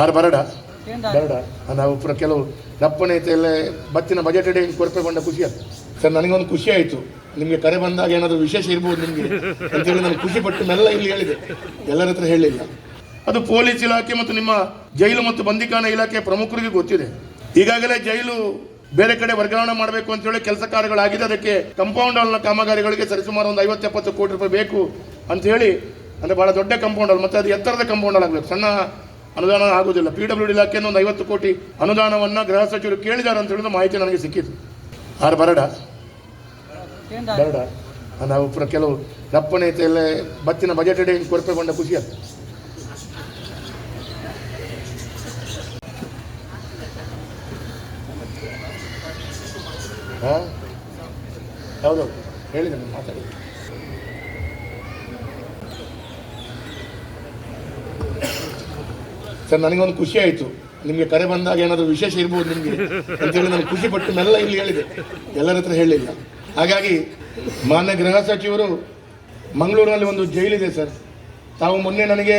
ಆರು ಬರಡ? ಬರಡ. ನಾವು ಪುರ ಕೆಲವು ರಪ್ಪಣೆ ಐತೆ ಎಲ್ಲ ಬತ್ತಿನ ಬಜೆಟ್ ಅಡಿ ಕೊರಪೆ ಬಂದ ಖುಷಿ ಆಯ್ತು ಸರ್ ನನಗೊಂದು ಖುಷಿ ಆಯಿತು. ನಿಮಗೆ ಕರೆ ಬಂದಾಗ ಏನಾದರೂ ವಿಶೇಷ ಇರ್ಬೋದು ನಿಮಗೆ ಅಂತೇಳಿ ನಾನು ಖುಷಿ ಪಟ್ಟು ಮೆಲ್ಲ ಇಲ್ಲಿ ಹೇಳಿದೆ. ಎಲ್ಲರ ಹತ್ರ ಹೇಳಿಲ್ಲ. ಅದು ಪೊಲೀಸ್ ಇಲಾಖೆ ಮತ್ತು ನಿಮ್ಮ ಜೈಲು ಮತ್ತು ಬಂದಿಖಾನ ಇಲಾಖೆ ಪ್ರಮುಖರಿಗೆ ಗೊತ್ತಿದೆ. ಈಗಾಗಲೇ ಜೈಲು ಬೇರೆ ಕಡೆ ವರ್ಗಾವಣೆ ಮಾಡಬೇಕು ಅಂತ ಹೇಳಿ ಕೆಲಸ ಕಾರ್ಯಗಳಾಗಿದೆ ಅದಕ್ಕೆ ಕಂಪೌಂಡ್ ಹಾಲ್ನ ಕಾಮಗಾರಿಗಳಿಗೆ ಸರಿಸುಮಾರು ಒಂದು ಐವತ್ತು ಎಪ್ಪತ್ತು ಕೋಟಿ ರೂಪಾಯಿ ಬೇಕು ಅಂತ ಹೇಳಿ ಅಂದರೆ ಬಹಳ ದೊಡ್ಡ ಕಂಪೌಂಡ್ ಹಾಲ್ ಮತ್ತು ಅದು ಎತ್ತರದ ಕಂಪೌಂಡ್ ಹಾಲ್ ಆಗಬೇಕು. ಸಣ್ಣ ಅನುದಾನ ಆಗುವುದಿಲ್ಲ. ಪಿ ಡಬ್ಲ್ಯೂ ಡಿ ಇಲಾಖೆಯನ್ನು ಒಂದು ಐವತ್ತು ಕೋಟಿ ಅನುದಾನವನ್ನು ಗೃಹ ಸಚಿವರು ಕೇಳಿದ್ದಾರೆ ಅಂತ ಹೇಳಿದ ಮಾಹಿತಿ ನನಗೆ ಸಿಕ್ಕಿತು ಆರು ಬರಡ. ಬರಡ. ನಾವು ಪುರ ಕೆಲವು ರಪ್ಪಣೆ ಐತೆ ಎಲ್ಲ ಬತ್ತಿನ ಬಜೆಟ್ ಅಡಿ ಕೊರಪೆಗೊಂಡ ಖುಷಿ ಹಾಂ ಹೌದು ಹೇಳಿದೆ ಮಾತಾಡಿ. ಸರ್, ನನಗೊಂದು ಖುಷಿ ಆಯಿತು. ನಿಮಗೆ ಕರೆ ಬಂದಾಗ ಏನಾದರೂ ವಿಶೇಷ ಇರ್ಬೋದು ನಿಮಗೆ ಅಂತೇಳಿ ನಾನು ಖುಷಿ ಪಟ್ಟು ಮೆಲ್ಲ ಇಲ್ಲಿ ಹೇಳಿದೆ. ಎಲ್ಲರ ಹತ್ರ ಹೇಳಿಲ್ಲ. ಹಾಗಾಗಿ ಮಾನ್ಯ ಗೃಹ ಸಚಿವರು ಮಂಗಳೂರಿನಲ್ಲಿ ಒಂದು ಜೈಲಿದೆ ಸರ್. ತಾವು ಮೊನ್ನೆ ನನಗೆ